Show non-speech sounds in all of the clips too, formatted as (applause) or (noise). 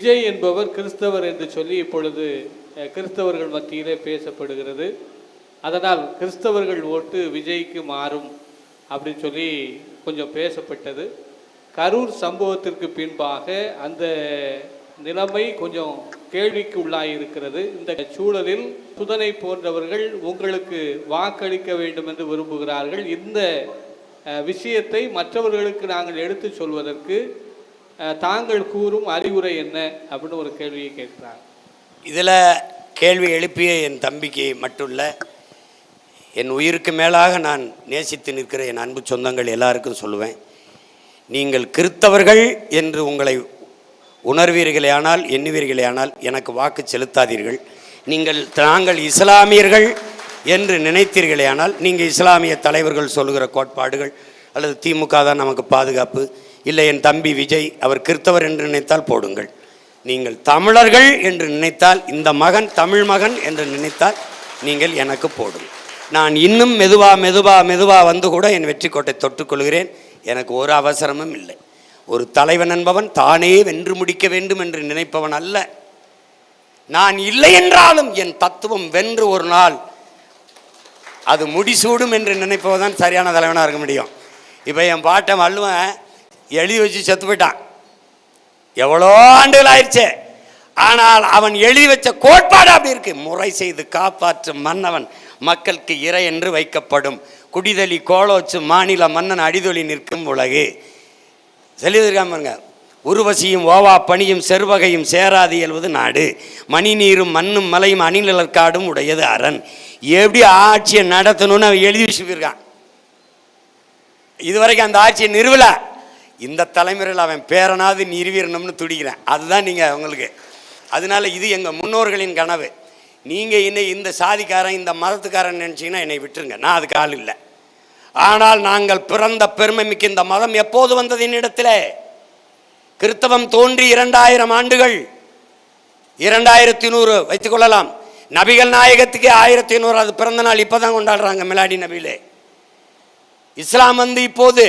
விஜய் என்பவர் கிறிஸ்தவர் என்று சொல்லி இப்பொழுது கிறிஸ்தவர்கள் மத்தியிலே பேசப்படுகிறது. அதனால் கிறிஸ்தவர்கள் ஓட்டு விஜய்க்கு மாறும் அப்படின்னு சொல்லி கொஞ்சம் பேசப்பட்டது. கரூர் சம்பவத்திற்கு பின்பாக அந்த நிலைமை கொஞ்சம் கேள்விக்கு உள்ளாயிருக்கிறது இந்த சூழலில் சுதனை போன்றவர்கள் உங்களுக்கு வாக்களிக்க வேண்டும் என்று விரும்புகிறார்கள். இந்த விஷயத்தை மற்றவர்களுக்கு நாங்கள் எடுத்து சொல்வதற்கு தாங்கள் கூறும் அறிவுரை என்ன அப்படின்னு ஒரு கேள்வியை கேட்குறாங்க இதில் கேள்வி எழுப்பிய என் தம்பிக்கு மட்டும் இல்லை என் உயிருக்கு மேலாக நான் நேசித்து நிற்கிற என் அன்பு சொந்தங்கள் எல்லாருக்கும் சொல்லுவேன். நீங்கள் கிறித்தவர்கள் என்று உங்களை உணர்வீர்களேயானால் எண்ணுவீர்களேயானால் எனக்கு வாக்கு செலுத்தாதீர்கள். நீங்கள் நாங்கள் இஸ்லாமியர்கள் என்று நினைத்தீர்களேயானால் நீங்கள் இஸ்லாமிய தலைவர்கள் சொல்லுகிற கோட்பாடுகள் அல்லது திமுக தான் நமக்கு பாதுகாப்பு. இல்லை என் தம்பி விஜய் அவர் கிறித்தவர் என்று நினைத்தால் போடுங்கள். நீங்கள் தமிழர்கள் என்று நினைத்தால் இந்த மகன் தமிழ் மகன் என்று நினைத்தால் நீங்கள் எனக்கு போடுங்கள் நான் இன்னும் மெதுவா மெதுவா மெதுவா வந்து கூட என் வெற்றி கோட்டை தொட்டுக்கொள்கிறேன் எனக்கு ஒரு அவசரமும் இல்லை. ஒரு தலைவன் என்பவன் தானே வென்று முடிக்க வேண்டும் என்று நினைப்பவன் அல்ல. நான் இல்லை என்றாலும் என் தத்துவம் வென்று ஒரு நாள் அது முடிசூடும் என்று நினைப்பவன் தான் சரியான தலைவனாக இருக்க முடியும். இப்போ என் பாட்டை வள்ளுவன் எழுதி வச்சு செத்து போயிட்டான். எவ்வளோ ஆண்டுகள் ஆயிடுச்சு ஆனால் அவன் எழுதி வச்ச கோட்பாடு அப்படி இருக்கு. முறை செய்து காப்பாற்றும் மன்னவன். மக்களுக்கு இறை என்று வைக்கப்படும். குடிதலி கோலோச்சு மாநில மன்னன் அடிதொலி நிற்கும் உலகு. செல்லியிருக்காம பாருங்க. உருவசியும் ஓவா பணியும் செருவகையும் சேராது இயல்வது நாடு. மணி நீரும் மண்ணும் மலையும் அணிநிலற்காடும் உடையது அரண். எப்படி ஆட்சியை நடத்தணும்னு அவன் எழுதி வச்சுருக்கான். இதுவரைக்கும் அந்த ஆட்சியை நிறுவல. இந்த தலைமுறையில் அவன் பேரனாவது நிறுவிடணும்னு துடிக்கிறேன். அதுதான் நீங்கள் உங்களுக்கு. அதனால இது எங்கள் முன்னோர்களின் கனவு. நீங்கள் என்னை இந்த சாதிக்காரன் இந்த மதத்துக்காரன் நினச்சிங்கன்னா என்னை விட்டுருங்க. நான் அதுக்கு ஆள் இல்லை. ஆனால் நாங்கள் பிறந்த பெருமை மிக்க இந்த மதம் எப்போது வந்தது என்னிடத்தில்? கிறித்தவம் தோன்றி இரண்டாயிரம் ஆண்டுகள். இரண்டாயிரத்தி நூறு வைத்துக்கொள்ளலாம் நபிகள் நாயகத்துக்கே ஆயிரத்தி நூறு அது பிறந்த நாள் இப்போ தான் கொண்டாடுறாங்க மிலாடி நபியிலே. இஸ்லாம் வந்து இப்போது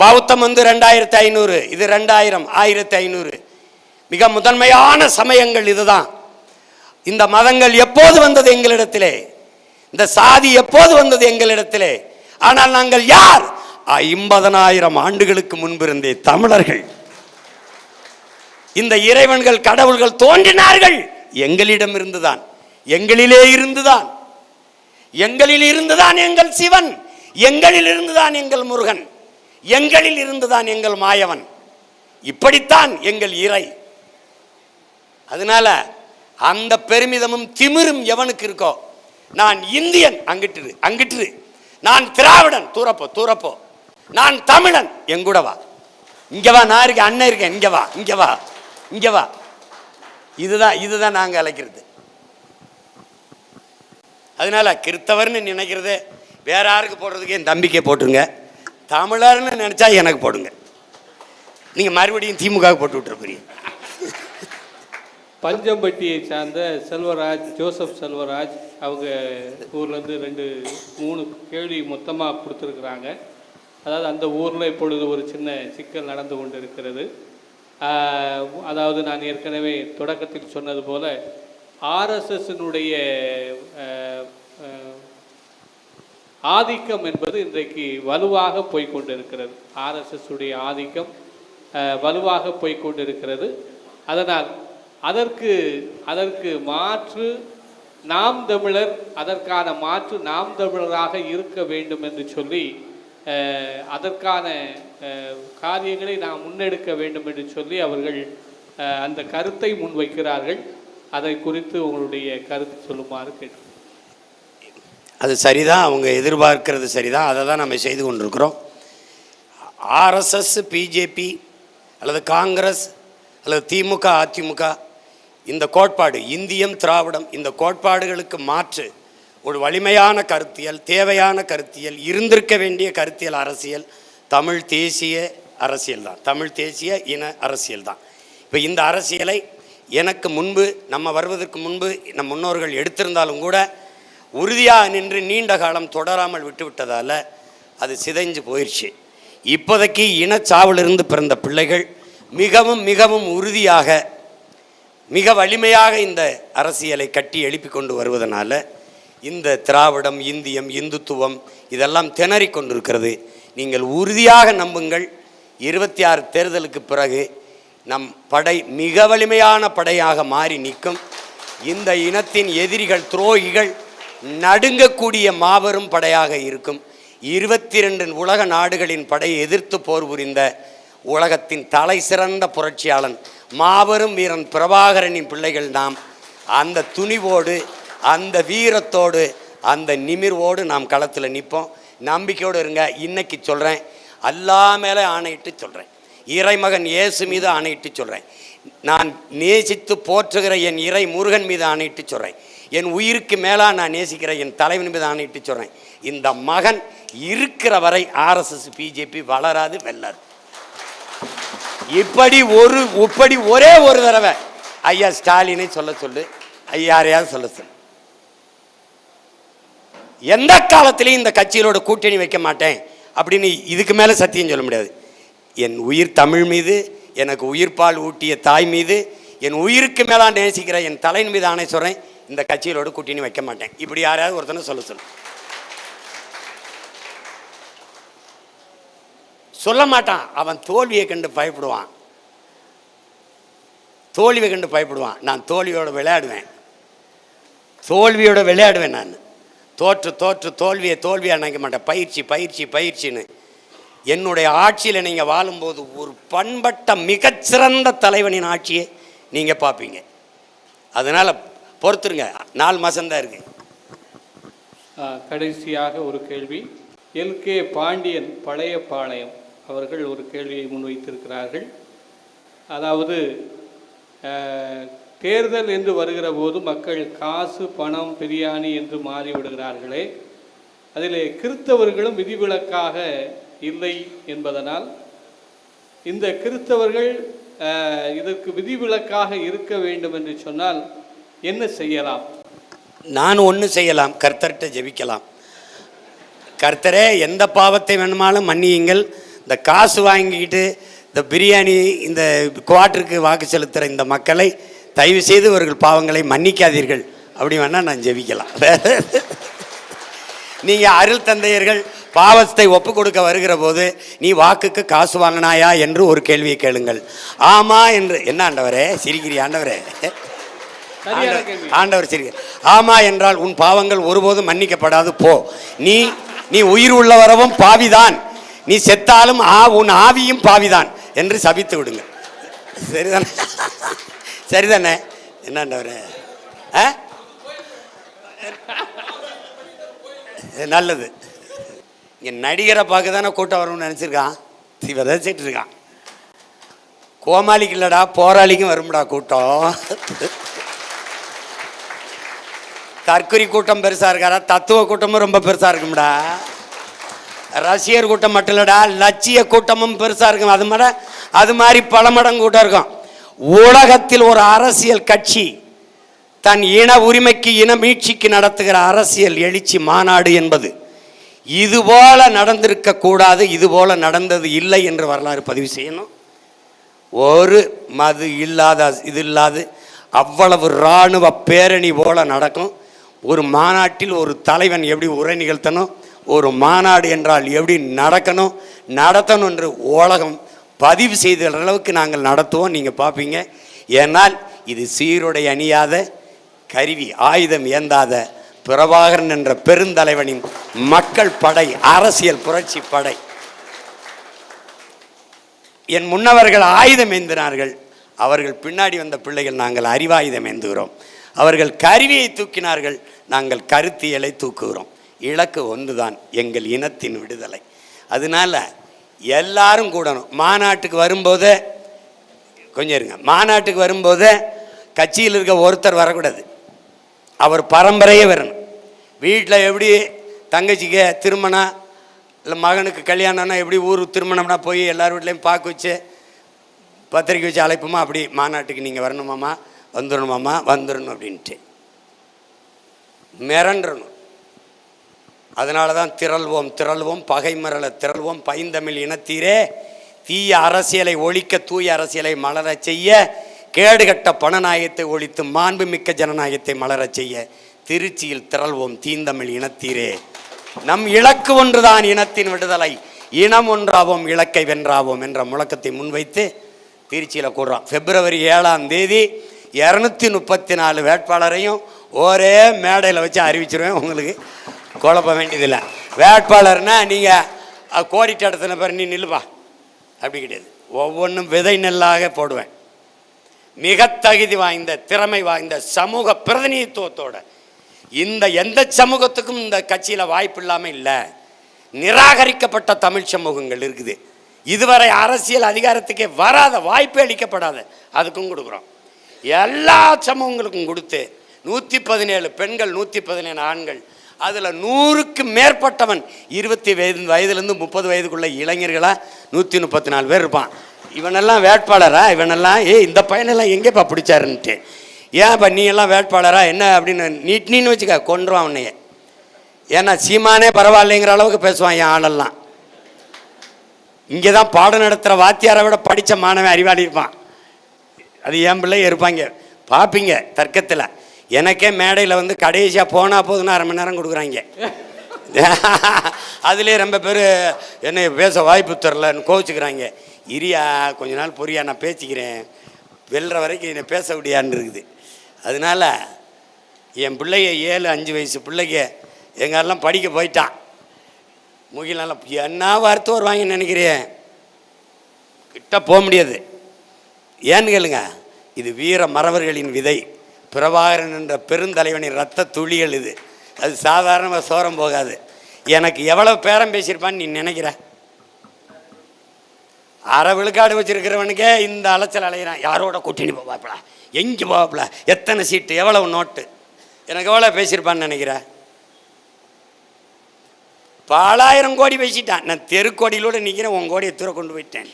பௌத்தம் வந்து ரெண்டாயிரத்தி ஐநூறு இது ரெண்டாயிரம் ஆயிரத்தி ஐநூறு. மிக முதன்மையான சமயங்கள் இதுதான். இந்த மதங்கள் எப்போது வந்தது எங்களிடத்திலே? இந்த சாதி எப்போது வந்தது எங்களிடத்திலே? ஆனால் நாங்கள் யார்? ஐம்பதனாயிரம் ஆண்டுகளுக்கு முன்பிருந்தே தமிழர்கள். இந்த இறைவன்கள் கடவுள்கள் தோன்றினார்கள். எங்களிடம் இருந்துதான். எங்களிலே இருந்துதான். எங்களில் இருந்துதான் எங்கள் சிவன். எங்களில் இருந்துதான் எங்கள் முருகன். எங்களில் இருந்துதான் எங்கள் மாயவன். இப்படித்தான் எங்கள் இறை. அதனால அந்த பெருமிதமும் திமிரும் எவனுக்கு இருக்கோ நான் இந்தியன் அங்கிட்டு அங்கிட்டு நான் திராவிடன் தூரப்போ தூரப்போ. நான் தமிழன் எங்கூட வா. வா நான் இருக்கேன் அண்ணன் இருக்கேன் இங்கே வா இங்கே வா இங்கே வா. இதுதான் இதுதான் நாங்கள் அழைக்கிறது. அதனால கிறித்தவர்னு நினைக்கிறது வேற யாருக்கு போடுறதுக்கு என் தம்பிக்கை போட்டுருங்க. தமிழர்னு நினச்சா எனக்கு போடுங்க. நீங்கள் மறுபடியும் திமுக போட்டு விட்டுற பஞ்சம்பட்டியை சார்ந்த செல்வராஜ் ஜோசப் செல்வராஜ் அவங்க ஊர்லேருந்து ரெண்டு மூணு கேள்வி மொத்தமாக கொடுத்துருக்குறாங்க. அதாவது அந்த ஊரில் இப்பொழுது ஒரு சின்ன சிக்கல் நடந்து கொண்டு இருக்கிறது அதாவது நான் ஏற்கனவே தொடக்கத்தில் சொன்னது போல் ஆர்எஸ்எஸ்னுடைய ஆதிக்கம் என்பது இன்றைக்கு வலுவாக போய்கொண்டிருக்கிறது. ஆர்எஸ்எஸ் உடைய ஆதிக்கம் வலுவாக போய்க்கொண்டிருக்கிறது அதனால் அதற்கு அதற்கு மாற்று நாம் தமிழர் அதற்கான மாற்று நாம் தமிழராக இருக்க வேண்டும் என்று சொல்லி அதற்கான காரியங்களை நாம் முன்னெடுக்க வேண்டும் என்று சொல்லி அவர்கள் அந்த கருத்தை முன்வைக்கிறார்கள். அதை குறித்து உங்களுடைய கருத்து சொல்லுமாறு கேட்டு அது சரிதான் அவங்க எதிர்பார்க்கிறது சரிதான் அதை தான் நம்ம செய்து கொண்டிருக்கிறோம். ஆர்எஸ்எஸ் பிஜேபி அல்லது காங்கிரஸ் அல்லது திமுக அதிமுக இந்த கோட்பாடு இந்தியம் திராவிடம் இந்த கோட்பாடுகளுக்கு மாற்று ஒரு வலிமையான கருத்தியல் தேவையான கருத்தியல் இருந்திருக்க வேண்டிய கருத்தியல் அரசியல் தமிழ் தேசிய அரசியல் தான். தமிழ் தேசிய இன அரசியல் தான். இப்போ இந்த அரசியலை எனக்கு முன்பு நம்ம வருவதற்கு முன்பு நம் முன்னோர்கள் எடுத்திருந்தாலும் கூட உறுதியாக நின்று நீண்ட காலம் தொடராமல் விட்டுவிட்டதால் அது சிதைஞ்சு போயிடுச்சு இப்போதைக்கு இனச்சாவிலிருந்து பிறந்த பிள்ளைகள் மிகவும் மிகவும் உறுதியாக மிக வலிமையாக இந்த அரசியலை கட்டி எழுப்பி கொண்டு வருவதனால இந்த திராவிடம் இந்தியம் இந்துத்துவம் இதெல்லாம் திணறிக் கொண்டிருக்கிறது. நீங்கள் உறுதியாக நம்புங்கள். இருபத்தி ஆறு தேர்தலுக்கு பிறகு நம் படை மிக வலிமையான படையாக மாறி நிற்கும். இந்த இனத்தின் எதிரிகள் துரோகிகள் நடுங்கக்கூடிய மாபெரும் படையாக இருக்கும். இருபத்தி ரெண்டு உலக நாடுகளின் படையை எதிர்த்து போர் புரிந்த உலகத்தின் தலை சிறந்த புரட்சியாளன் மாபெரும் வீரன் பிரபாகரனின் பிள்ளைகள் நாம். அந்த துணிவோடு அந்த வீரத்தோடு அந்த நிமிர்வோடு நாம் களத்தில் நிற்போம் நம்பிக்கையோடு இருங்க இன்னைக்கு சொல்கிறேன் அல்லா மேலே ஆணையிட்டு சொல்கிறேன் இறைமகன் இயேசு மீது ஆணையிட்டு சொல்கிறேன் நான் நேசித்து போற்றுகிற என் இறை முருகன் மீது ஆணையிட்டு சொல்கிறேன் என் உயிருக்கு மேலாக நான் நேசிக்கிற என் தலைவன் மீது ஆணையிட்டு சொல்கிறேன் இந்த மகன் இருக்கிற வரை ஆர்எஸ்எஸ் பிஜேபி வளராது வெல்லாது இப்படி ஒரு இப்படி ஒரே ஒரு தடவை. ஐயா ஸ்டாலினை சொல்ல சொல்லு ஐயாரையாவது சொல்ல சொல்லு. எந்த காலத்திலையும் இந்த கட்சிகளோட கூட்டணி வைக்க மாட்டேன் அப்படின்னு இதுக்கு மேலே சத்தியம் சொல்ல முடியாது. என் உயிர் தமிழ் மீது எனக்கு உயிர்ப்பால் ஊட்டிய தாய் மீது என் உயிருக்கு மேலா நேசிக்கிற என் தலையின் மீது ஆணை சொல்கிறேன் இந்த கட்சிகளோடு கூட்டணி வைக்க மாட்டேன். இப்படி யாராவது ஒருத்தனை சொல்ல சொல்லு. சொல்ல மாட்டான். அவன் தோல்வியை கண்டு பயப்படுவான். தோல்வியை கண்டு பயப்படுவான். நான் தோல்வியோட விளையாடுவேன். தோல்வியோட விளையாடுவேன் நான். தோற்று தோற்று தோல்வியை தோல்வியாக நினைக்க மாட்டேன். பயிற்சி பயிற்சி பயிற்சின்னு. என்னுடைய ஆட்சியில் நீங்கள் வாழும்போது ஒரு பண்பட்ட மிகச்சிறந்த தலைவனின் ஆட்சியை நீங்கள் பார்ப்பீங்க. அதனால் பொறுத்துருங்க. நாலு மாதம்தான் இருக்குது கடைசியாக ஒரு கேள்வி. எல். கே. பாண்டியன் பழைய பாளையம் அவர்கள் ஒரு கேள்வியை முன்வைத்திருக்கிறார்கள். அதாவது தேர்தல் என்று வருகிற போது மக்கள் காசு பணம் பிரியாணி என்று மாறிவிடுகிறார்களே அதிலே கிறித்தவர்களும் விதிவிலக்காக இல்லை என்பதனால் இந்த கிறித்தவர்கள் இதற்கு விதிவிலக்காக இருக்க வேண்டும் என்று சொன்னால் என்ன செய்யலாம்? நான் ஒன்று செய்யலாம். கர்த்தர்கிட்ட ஜெபிக்கலாம். கர்த்தரே எந்த பாவத்தை வேணுமாலும் மன்னியுங்கள். இந்த காசு வாங்கிக்கிட்டு இந்த பிரியாணி இந்த குவாட்டருக்கு வாக்கு செலுத்துகிற இந்த மக்களை தயவு செய்து இவர்கள் பாவங்களை மன்னிக்காதீர்கள். அப்படி வேணால் நான் ஜெபிக்கலாம். (laughs) நீங்கள் அருள் தந்தையர்கள் பாவத்தை ஒப்பு கொடுக்க வருகிற போது நீ வாக்குக்கு காசு வாங்கினாயா என்று ஒரு கேள்வியை கேளுங்கள். ஆமா என்று என்ன ஆண்டவரே? சிரிக்கிறீ ஆண்டவரே? (laughs) ஆண்டவர் சரி ஆமா என்றால் உன் பாவங்கள் ஒருபோதும் மன்னிக்கப்படாது போ. நீ நீ உயிர் உள்ள வரவும் பாவிதான். நீ செத்தாலும் ஆ உன் ஆவியும் பாவிதான் என்று சபித்து விடுங்க. சரிதானே? சரிதானே? என்னண்டவரே ஆ? நல்லது. இங்கே நடிகரை பார்க்க தானே கூட்டம் வரும்னு நினச்சிருக்கான். இவ விதைச்சிட்டு இருக்கான். கோமாளிக்கு இல்லடா போராளிக்கும் வரும்டா கூட்டம். தற்குறி கூட்டம் பெருசாக இருக்காரா தத்துவ கூட்டமும் ரொம்ப பெருசாக இருக்கும்டா. ரசிகர் கூட்டம் மட்டும் இல்லைடா லட்சிய கூட்டமும் பெருசாக இருக்கும். அது மாதிரி அது மாதிரி பல மடங்கு கூட்டம் இருக்கும். உலகத்தில் ஒரு அரசியல் கட்சி தன் இன உரிமைக்கு இன மீட்சிக்கு நடத்துகிற அரசியல் எழுச்சி மாநாடு என்பது. இதுபோல நடந்திருக்க கூடாது இதுபோல நடந்தது இல்லை என்று வரலாறு பதிவு செய்யணும். ஒரு மது இல்லாத இது இல்லாது அவ்வளவு இராணுவ பேரணி போல நடக்கும். ஒரு மாநாட்டில் ஒரு தலைவன் எப்படி உரை நிகழ்த்தணும்? ஒரு மாநாடு என்றால் எப்படி நடக்கணும்? நடத்தணும் என்று உலகம் பதிவு செய்த அளவுக்கு நாங்கள் நடத்துவோம் நீங்கள் பார்ப்பீங்க ஏனால் இது சீருடை அணியாத கருவி ஆயுதம் ஏந்தாத பிரபாகரன் என்ற பெருந்தலைவனின் மக்கள் படை அரசியல் புரட்சி படை. என் முன்னவர்கள் ஆயுதம் ஏந்தினார்கள். அவர்கள் பின்னாடி வந்த பிள்ளைகள் நாங்கள் அறிவாயுதம் ஏந்துகிறோம். அவர்கள் கருவியை தூக்கினார்கள். நாங்கள் கருத்தியலை தூக்குகிறோம். இலக்கு ஒன்றுதான் எங்கள் இனத்தின் விடுதலை. அதனால எல்லாரும் கூடணும். மாநாட்டுக்கு வரும்போதே கொஞ்சம் இருங்க. மாநாட்டுக்கு வரும்போதே கட்சியில் இருக்க ஒருத்தர் வரக்கூடாது. அவர் பரம்பரையே வரணும். வீட்டில் எப்படி தங்கச்சிக்கு திருமணம் இல்லை மகனுக்கு கல்யாணம்னா எப்படி ஊர் திருமணம்னா போய் எல்லார் வீட்லேயும் பார்க்க வச்சு பத்திரிக்கை வச்சு அழைப்புமா? அப்படி மாநாட்டுக்கு நீங்கள் வரணுமாம்மா? வந்துடணுமாம்மா வந்துடணும் அப்படின்ட்டு. மிரண்டணும். அதனால தான் திரள்வோம் திரள்வோம் பகை மரல திரள்வோம் பைந்தமிழ் இனத்தீரே. தீய அரசியலை ஒழிக்க தூய அரசியலை மலர செய்ய கேடுகட்ட பணநாயகத்தை ஒழித்து மாண்புமிக்க ஜனநாயகத்தை மலரச் செய்ய திருச்சியில் திரள்வோம் தீந்தமிழ் இனத்தீரே. நம் இலக்கு ஒன்றுதான் இனத்தின் விடுதலை. இனம் ஒன்றாவோம் இலக்கை வென்றாவோம் என்ற முழக்கத்தை முன்வைத்து திருச்சியில் கூடுறோம் பிப்ரவரி ஏழாம் தேதி இரநூத்தி முப்பத்தி நாலு வேட்பாளரையும் ஒரே மேடையில் வச்சு அறிவிச்சிருவேன். உங்களுக்கு குழப்ப வேண்டியதில்லை. வேட்பாளர்னால் நீங்கள் கோரிட்டு இடத்துல பேர் நீ நில்லுப்பா. அப்படி கிடையாது. ஒவ்வொன்றும் விதை நெல்லாக போடுவேன். மிக தகுதி வாய்ந்த திறமை வாய்ந்த சமூக பிரதிநிதித்துவத்தோட. இந்த எந்த சமூகத்துக்கும் இந்த கட்சியில் வாய்ப்பு இல்லாமல் இல்லை. நிராகரிக்கப்பட்ட தமிழ் சமூகங்கள் இருக்குது. இதுவரை அரசியல் அதிகாரத்துக்கே வராத வாய்ப்பே அளிக்கப்படாத. அதுக்கும் கொடுக்குறோம். எல்லா சமூகங்களுக்கும் கொடுத்து நூற்றி பதினேழு பெண்கள் நூற்றி பதினேழு ஆண்கள். அதில் நூறுக்கு மேற்பட்டவன் இருபத்தி வயது வயதுலேருந்து முப்பது வயதுக்குள்ள இளைஞர்களாக நூற்றி முப்பத்தி நாலு பேர் இருப்பான். இவனெல்லாம் வேட்பாளரா? இவனெல்லாம் ஏய் இந்த பையனெல்லாம் எங்கேப்பா பிடிச்சாருன்ட்டு? ஏன் இப்போ நீ எல்லாம் வேட்பாளரா? என்ன அப்படின்னு நீட்னின்னு வச்சுக்க கொன்றுவான் உன்னையே. ஏன்னா சீமானே பரவாயில்லைங்கிற அளவுக்கு பேசுவான் என் ஆளெல்லாம். இங்கே தான் பாடம் நடத்துகிற வாத்தியாரை விட படித்த மாணவன் அறிவாளி இருப்பான். அது என் பிள்ளை இருப்பாங்க. பார்ப்பீங்க தர்க்கத்தில். எனக்கே மேடையில் வந்து கடைசியாக போனால் போதுன்னு அரை மணி நேரம் கொடுக்குறாங்க. (laughs) அதுலேயே ரொம்ப பேர் என்ன பேச வாய்ப்பு தரலன்னு கோவிச்சுக்கிறாங்க. இரியா கொஞ்ச நாள் பொரியா நான் பேசிக்கிறேன். வெல்ற வரைக்கும் என்னை பேச முடியான்னு இருக்குது. அதனால என் பிள்ளைய ஏழு அஞ்சு வயசு பிள்ளைங்க எங்கெல்லாம் படிக்க போயிட்டான். முகிலெல்லாம் என்ன வார்த்தை வருவாங்கன்னு நினைக்கிறேன் கிட்ட போக முடியாது. ஏன்னு கேளுங்க இது வீர மறவர்களின் விதை. பிரபாகரன் என்ற பெருந்தலைவனின் ரத்த துளிகள் இது. அது சாதாரணமாக சோரம் போகாது. எனக்கு எவ்வளோ பேரம் பேசியிருப்பான்னு நீ நினைக்கிற? அரை விழுக்காடு வச்சிருக்கிறவனுக்கே இந்த அலைச்சல் அலையிறான். யாரோட கூட்டணி போவாப்புல? எங்கே போவாப்பில? எத்தனை சீட்டு? எவ்வளவு நோட்டு? எனக்கு எவ்வளோ பேசியிருப்பான்னு நினைக்கிற? பலாயிரம் கோடி பேசிட்டான். நான் தெருக்கோடியிலோட நிற்கிறேன் உன் கோடியை தூர கொண்டு போயிட்டேன்.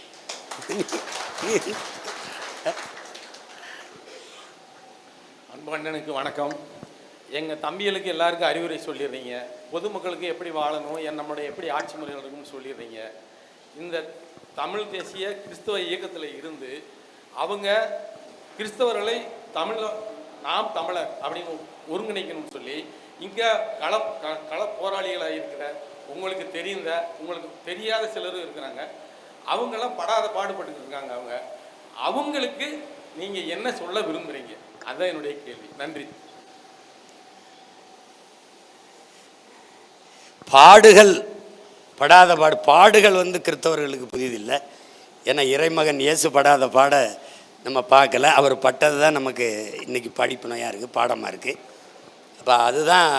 அன்பு அண்ணனுக்கு வணக்கம். எங்கள் தம்பிகளுக்கு எல்லாருக்கும் அறிவுரை சொல்லிடுறீங்க. பொதுமக்களுக்கு எப்படி வாழணும் என் நம்மளுடைய எப்படி ஆட்சி முறைகள் இருக்குன்னு சொல்லிடுறீங்க. இந்த தமிழ் தேசிய கிறிஸ்தவ இயக்கத்தில் இருந்து அவங்க கிறிஸ்தவர்களை தமிழ நாம் தமிழர் அப்படின்னு ஒருங்கிணைக்கணும்னு சொல்லி இங்கே கள க- கள போராளிகளாக இருக்கிற உங்களுக்கு தெரிந்த உங்களுக்கு தெரியாத சிலரும் இருக்கிறாங்க. அவங்களாம் படாத பாடுபட்டு இருக்காங்க அவங்க. அவங்களுக்கு நீங்கள் என்ன சொல்ல விரும்புகிறீங்க அதுதான் என்னுடைய கேள்வி. நன்றி. பாடுகள் படாத பாடு பாடுகள் வந்து கிறிஸ்தவர்களுக்கு புதியதில்லை ஏன்னா இறைமகன் இயேசு படாத பாட நம்ம பார்க்கல. அவர் பட்டது தான் நமக்கு இன்றைக்கு படிப்பு நோயாக இருக்குது பாடமாக இருக்குது அப்போ அதுதான்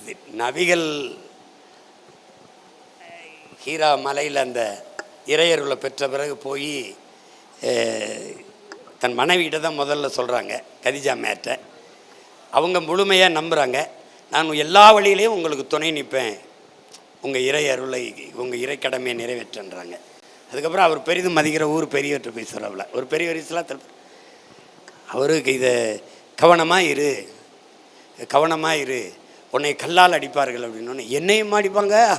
இது நபிகள் ஹீரா மலையில் அந்த இறையருளை பெற்ற பிறகு போய் தன் மனைவிகிட்ட தான் முதல்ல சொல்கிறாங்க கதிஜா மேட்ட. அவங்க முழுமையாக நம்புகிறாங்க நான் எல்லா வழியிலையும் உங்களுக்கு துணை நிற்பேன் உங்கள் இறை அருளை உங்கள் இறை கடமையை நிறைவேற்றன்றாங்க. அதுக்கப்புறம் அவர் பெரிதும் மதிக்கிற ஊர் பெரியவர்கிட்ட போய் சொல்லவில்ல ஒரு பெரியவர் இஸ்லாத்தில் அவருக்கு இதை கவனமாக இரு. கவனமாக இரு. உன்னை கல்லால் அடிப்பார்கள் அப்படின்னு. என்னையும் அடிப்பாங்க?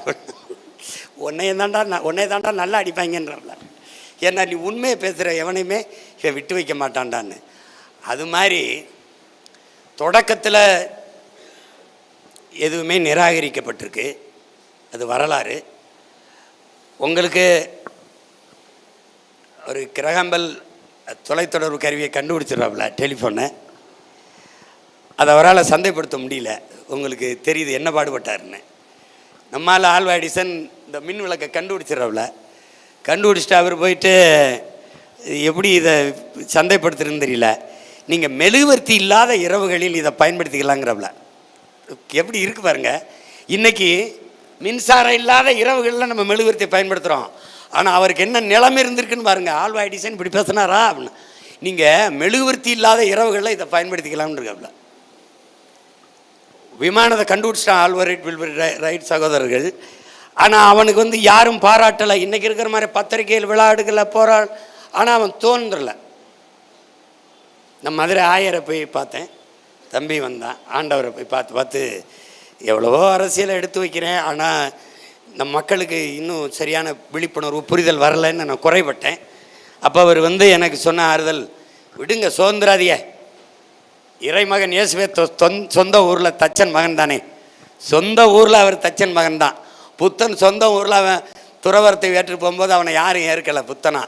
உன்னையும் தாண்டா ந- உன்னை தாண்டா நல்லா அடிப்பாங்கன்றல ஏன்னா நீ உண்மையை பேசுகிற எவனையுமே இவன் விட்டு வைக்க மாட்டான்டான்னு. அது மாதிரி தொடக்கத்தில் எதுவுமே நிராகரிக்கப்பட்டிருக்கு. அது வரலாறு. உங்களுக்கு ஒரு கிரகம்பல் தொலைத்தொடர்பு கருவியை கண்டுபிடிச்சிடுறாப்புல டெலிஃபோனை. அதை அவரால் சந்தைப்படுத்த முடியல. உங்களுக்கு தெரியுது என்ன பாடுபட்டாருன்னு. நம்மால் ஆல்வா எடிசன் இந்த மின் விளக்கை கண்டுபிடிச்சிடறாப்புல. கண்டுபிடிச்சிட்டு அவர் போயிட்டு எப்படி இதை சந்தைப்படுத்துறதுன்னு தெரியல. நீங்கள் மெழுகுவர்த்தி இல்லாத இரவுகளில் இதை பயன்படுத்திக்கலாங்கிறப்பல எப்படி இருக்கு பாருங்க. இன்னைக்கு மின்சாரம் இல்லாத இரவுகளில் நம்ம மெழுகுவர்த்தியை பயன்படுத்துகிறோம் ஆனால் அவருக்கு என்ன நிலைமை இருந்திருக்குன்னு பாருங்க. ஆல்வா எடிசன் இப்படி பேசினாரா? அப்படின்னு. நீங்கள் மெழுகுவர்த்தி இல்லாத இரவுகளில் இதை பயன்படுத்திக்கலாம்னு இருக்காப்புல விமானத்தை கண்டுபிடிச்சிட்டான் ஆல்வரைட் வில்வர் ரைட் சகோதரர்கள். ஆனால் அவனுக்கு வந்து யாரும் பாராட்டலை. இன்றைக்கி இருக்கிற மாதிரி பத்திரிகையில் விளையாடுகளை போரா ஆனால் அவன் தோன்றலை. நான் மதுரை ஆயரை போய் பார்த்தேன். தம்பி வந்தான். ஆண்டவரை போய் பார்த்து பார்த்து எவ்வளவோ அரசியலை எடுத்து வைக்கிறேன். ஆனால் நம் மக்களுக்கு இன்னும் சரியான விழிப்புணர்வு புரிதல் வரலைன்னு நான் குறைபட்டேன். அப்போ அவர் வந்து எனக்கு சொன்ன ஆறுதல் விடுங்க சுதந்திராதிய. இறைமகன் இயேசுவே தொ- சொந்த ஊரில் தச்சன் மகன் தானே சொந்த ஊரில் அவர் தச்சன் மகன் தான் புத்தன் சொந்த ஊரில் அவன் துறவரத்தை ஏற்று போகும்போது அவனை யாரும் ஏற்கலை புத்தனா.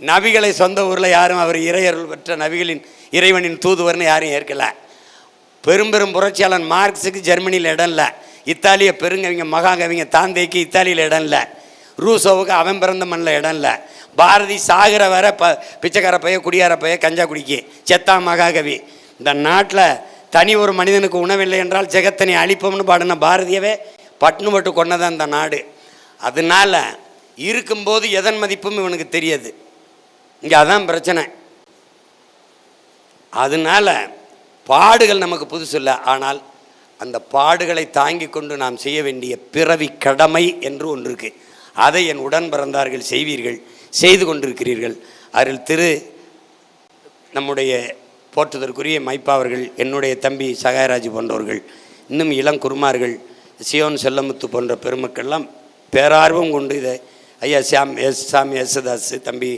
நபிகளை சொந்த ஊரில் யாரும் அவர் இறையருள் பெற்ற நபிகளின் இறைவனின் தூதுவர்னு யாரும் ஏற்கலை. பெரும் பெரும் புரட்சியாளன் மார்க்ஸுக்கு ஜெர்மனியில் இடம் இல்லை. இத்தாலிய பெருங்கவிங்க மகாகவிங்க தாந்தேக்கு இத்தாலியில் இடம் இல்லை. ரூசோவுக்கு அவன் பிறந்த மண்ணில் இடம் இல்லை. பாரதி சாகிற வர ப பிச்சைக்கார பைய குடியார பைய கஞ்சா குடிக்கி. செத்தா மகாகவி. இந்த நாட்டில் தனி ஒரு மனிதனுக்கு உணவில்லை என்றால் ஜெகத்தனை அழிப்போம்னு பாடின பாரதியவே பட்னு கொண்டது அந்த இந்த நாடு. அதனால் இருக்கும்போது எதன் மதிப்பும் இவனுக்கு தெரியாது. இங்கே அதான் பிரச்சனை. அதனால் பாடுகள் நமக்கு புதுசு இல்லை. ஆனால் அந்த பாடுகளை தாங்கி கொண்டு நாம் செய்ய வேண்டிய பிறவி கடமை என்று ஒன்று இருக்குது அதை என் உடன் பிறந்தார்கள் செய்வீர்கள் செய்து கொண்டிருக்கிறீர்கள். அருள் திரு நம்முடைய போற்றுதற்குரிய மைப்பா அவர்கள் என்னுடைய தம்பி சகாயராஜ் போன்றவர்கள் இன்னும் இளங்குருமார்கள் சியோன் செல்லமுத்து போன்ற பெருமக்கள்லாம் பேரார்வம் கொண்டு இதை ஐயா சாம் எஸ் சாமி யேசுதாஸ் தம்பி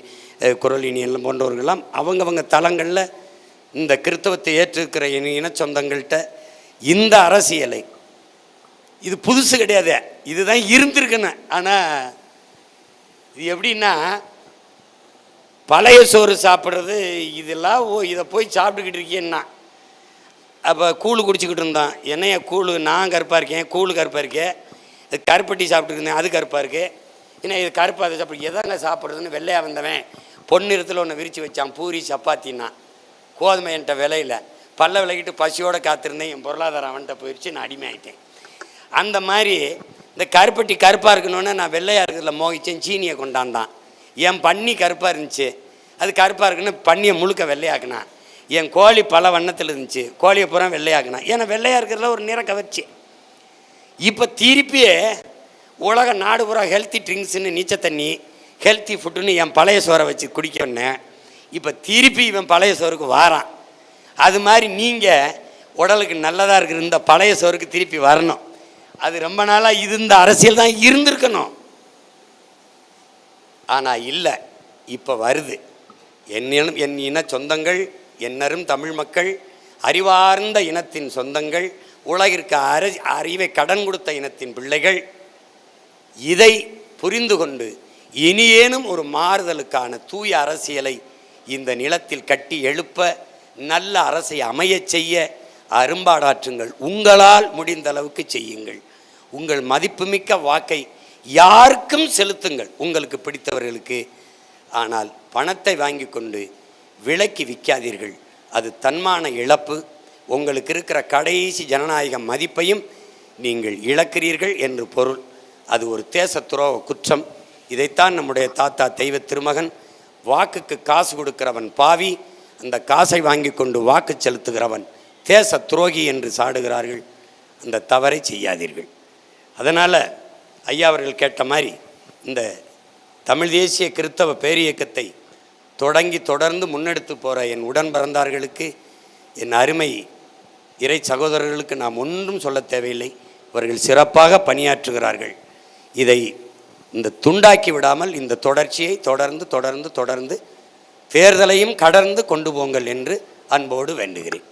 குரலினியெல்லாம் போன்றவர்கள்லாம் அவங்கவங்க தளங்களில் இந்த கிறித்தவத்தை ஏற்றிருக்கிற இன இன சொந்தங்கள்கிட்ட இந்த அரசியலை இது புதுசு கிடையாது இதுதான் இருந்திருக்குன்னு. ஆனால் இது எப்படின்னா பழைய சோறு சாப்பிட்றது இதெல்லாம் ஓ இதை போய் சாப்பிட்டுக்கிட்டு இருக்கேன்னா. அப்போ கூழ் குடிச்சிக்கிட்டு இருந்தான் என்னைய கூழ் நான் கருப்பாக இருக்கேன் கூழ் கருப்பாக இருக்கேன் இது கருப்பட்டி சாப்பிட்டு இருந்தேன் அது கருப்பாக இருக்குது என்ன இது கருப்பாக அதை சாப்பிடு எதாங்க சாப்பிட்றதுன்னு வெள்ளையாக வந்தவன் பொன்னிறத்தில் ஒன்று விரித்து வச்சான் பூரி சப்பாத்தின்னா. கோதுமை என்கிட்ட விலையில் பல்ல விலகிட்டு பசியோடு காத்திருந்தேன் என் பொருளாதாரம் அவன்கிட்ட போயிடுச்சு நான் அடிமை ஆயிட்டேன் அந்த மாதிரி இந்த கருப்பட்டி கருப்பாக இருக்கணும்னு நான் வெள்ளையாக இருக்கிறதுல மோகிச்சேன் சீனியை கொண்டாந்தான். என் பன்னி கருப்பாக இருந்துச்சு. அது கருப்பாக இருக்குன்னு பண்ணியை முழுக்க வெள்ளையாக்குனான். என் கோழி பல வண்ணத்தில் இருந்துச்சு. கோழியை பூரா வெள்ளையாக்குனான் ஏன்னா வெள்ளையாக இருக்கிறதுல ஒரு நிற கவர்ச்சி. இப்போ திருப்பியே உலக நாடு பூரா ஹெல்த்தி ட்ரிங்க்ஸ்னு நீச்சல் தண்ணி ஹெல்த்தி ஃபுட்டுன்னு என் பழைய சோறை வச்சு குடிக்கணும் இப்போ திருப்பி இவன் பழைய சோறுக்கு வாரான். அது மாதிரி நீங்கள் உடலுக்கு நல்லதாக இருக்கிற இந்த பழைய சோறுக்கு திருப்பி வரணும். அது ரொம்ப நாளாக இது இந்த அரசியல் தான் இருந்திருக்கணும். ஆனால் இல்லை இப்போ வருது. என்னும் என் இன சொந்தங்கள் என்னரும் தமிழ் மக்கள் அறிவார்ந்த இனத்தின் சொந்தங்கள் உலகிற்கு அரி அறிவை கடன் கொடுத்த இனத்தின் பிள்ளைகள் இதை புரிந்து கொண்டு இனியேனும் ஒரு மாறுதலுக்கான தூய அரசியலை இந்த நிலத்தில் கட்டி எழுப்ப நல்ல அரசை அமையச் செய்ய அரும்பாடாற்றுங்கள். உங்களால் முடிந்த அளவுக்கு செய்யுங்கள். உங்கள் மதிப்புமிக்க வாக்கை யாருக்கும் செலுத்துங்கள். உங்களுக்கு பிடித்தவர்களுக்கு. ஆனால் பணத்தை வாங்கி கொண்டு விலைக்கு விற்காதீர்கள். அது தன்மான இழப்பு. உங்களுக்கு இருக்கிற கடைசி ஜனநாயக மதிப்பையும் நீங்கள் இழக்கிறீர்கள் என்று பொருள். அது ஒரு தேச துரோக குற்றம். இதைத்தான் நம்முடைய தாத்தா தெய்வ திருமகன் வாக்குக்கு காசு கொடுக்கிறவன் பாவி அந்த காசை வாங்கி கொண்டு வாக்கு செலுத்துகிறவன் தேச துரோகி என்று சாடுகிறார்கள். அந்த தவறை செய்யாதீர்கள். அதனால் ஐயா அவர்கள் கேட்ட மாதிரி இந்த தமிழ் தேசிய கிறித்தவ பேரியக்கத்தை தொடங்கி தொடர்ந்து முன்னெடுத்து போகிற என் உடன் பிறந்தார்களுக்கு என் அருமை இறை சகோதரர்களுக்கு நாம் ஒன்றும் சொல்ல தேவையில்லை. அவர்கள் சிறப்பாக பணியாற்றுகிறார்கள். இதை இந்த துண்டாக்கி விடாமல் இந்த தொடர்ச்சியை தொடர்ந்து தொடர்ந்து தொடர்ந்து தேர்தலையும் கடந்து கொண்டு போங்கள் என்று அன்போடு வேண்டுகிறேன்.